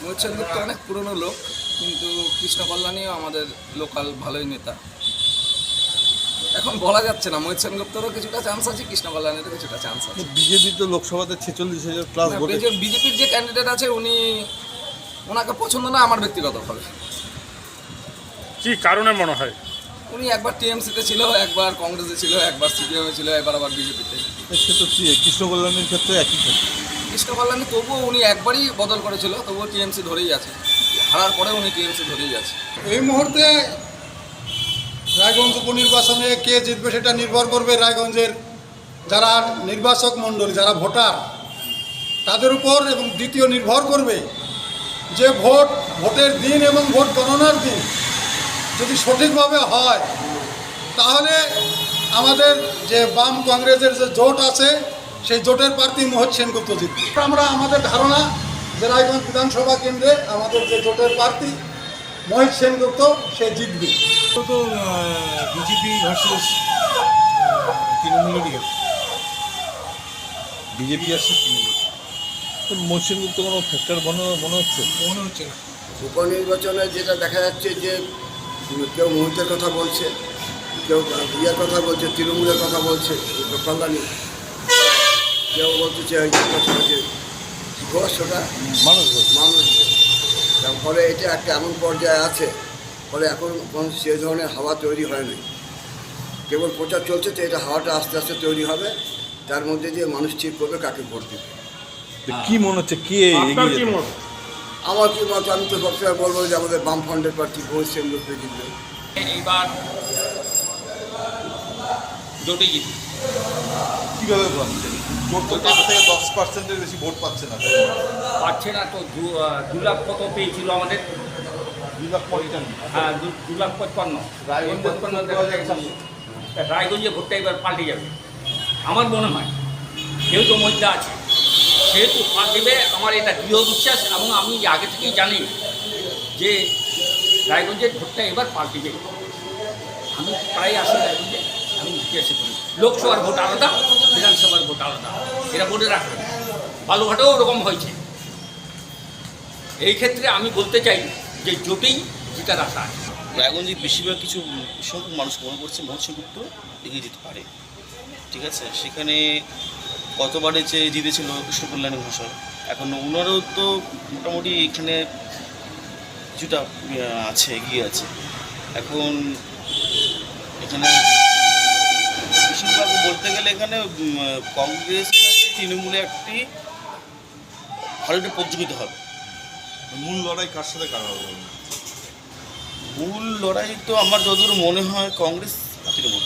মোহিত সেনগুপ্ত অনেক পুরনো লোক কিন্তু কৃষ্ণ কল্যাণীও আমাদের লোকাল ভালোই নেতা। এখন বলা যাচ্ছে না মোহিত সেনগুপ্তরও কিছুটা চান্স আছে কৃষ্ণ কল্যাণীরও কিছুটা চান্স আছে। বিজেপি তো লোকসভাতে ছেচল্লিশ হাজার প্লাস বিজেপির যে ক্যান্ডিডেট আছে উনি ওনাকে পছন্দ না আমার ব্যক্তিগতভাবে। কি কারণে মনে হয়? উনি একবার টিএমসিতে ছিল একবার কংগ্রেসে ছিল একবার সিপিএমে ছিল এবার আবার বিজেপিতে। সে তো কি কৃষ্ণ কল্যাণের ক্ষেত্রে একই ক্ষেত্রে। কৃষ্ণ কল্যাণী, তবুও উনি একবারই বদল করেছিল, তবুও টিএমসি ধরেই আছে। হারার পরে উনি টিএমসি ধরেই আছে। এই মুহূর্তে রায়গঞ্জ উপনির্বাচনে কে জিতবে সেটা নির্ভর করবে রায়গঞ্জের যারা নির্বাচক মণ্ডলী, যারা ভোটার, তাদের উপর এবং দ্বিতীয় নির্ভর করবে যে ভোট, ভোটের দিন এবং ভোট গণনার দিন যদি সঠিকভাবে হয়, তাহলে আমাদের যে বাম কংগ্রেসের যে জোট আছে সেই জোটের প্রার্থী মোহিত সেনগুপ্ত জিতবে আমরা আমাদের ধারণা যে রায়গঞ্জ বিধানসভা কেন্দ্রে আমাদের যে জোটের প্রার্থী মোহিত সেনগুপ্ত সে জিতবে। তো বিজেপি ভার্সেস তৃণমূলেরই বিজেপি আসছে তো মসৃণ গুপ্ত কোনো ফ্যাক্টর মনে মনে হচ্ছে? মনে হচ্ছে না। উপনির্বাচনে যেটা দেখা যাচ্ছে যে কেউ মুহূর্তের কথা বলছে কেউ ইয়ের কথা বলছে তৃণমূলের কথা বলছে কল্যাণী কেউ যে কথা বলছে ঘোষ। ওটা মানুষ মানুষ তার ফলে এটা একটা এমন পর্যায়ে আছে ফলে এখন কোনো সে ধরনের হাওয়া তৈরি হয়নি কেবল প্রচার চলছে তো এটা হাওয়াটা আস্তে আস্তে তৈরি হবে তার মধ্যে দিয়ে মানুষ ঠিক করবে কাকে ভোট দেবে। তো কি মনে হচ্ছে কে আমার কি মত আমি তো সবসময় বলব যে আমাদের বাম ফ্রন্টের প্রার্থী মোহিত সেনগুপ্ত জিতবে। এইবার জোটে কীভাবে ভোট থেকে দশ পার্সেন্টের বেশি ভোট পাচ্ছে না। পাচ্ছে না তো দু দু লাখ কত পেয়েছিল আমাদের? দুই লাখ পঞ্চান্ন হ্যাঁ দু দু লাখ পঁচপান্ন। রায়গঞ্জে দু ভোটটা এবার পাল্টে যাবে। আমার মনে হয় যেহেতু মধ্যে আছে সেহেতু পাল্টেবে আমার এটা দৃঢ় বিশ্বাস এবং আমি আগে থেকেই জানি যে রায়গঞ্জের ভোটটা এবার পাল্টেবে আমি প্রায় আসি রায়গঞ্জে আমি জিজ্ঞাসা করি, লোকসভার ভোট আলাদা, বিধানসভার ভোট আলাদা? এরা বলে রাখবেন বালুঘাটেও ওরকম হয়েছে। এই ক্ষেত্রে আমি বলতে চাই যে জোটেই জিতার আশা আছে। রায়গঞ্জে বেশিরভাগ কিছু সংখ্যক মানুষ মনে করছে মোহন সেনগুপ্ত এগিয়ে যেতে পারে। ঠিক আছে? সেখানে গতবারে যে জিতেছিল কৃষ্ণ কল্যাণী ঘোষাল এখন ওনারও তো মোটামুটি এখানে কিছুটা আছে, এগিয়ে আছে। এখন এখানে বলতে গেলে এখানে কংগ্রেস তৃণমূলে একটি ভালো একটা প্রতিযোগিতা হবে। মূল লড়াই কার সাথে কারা হবে? মূল লড়াই তো আমার যতদূর মনে হয় কংগ্রেস তৃণমূল।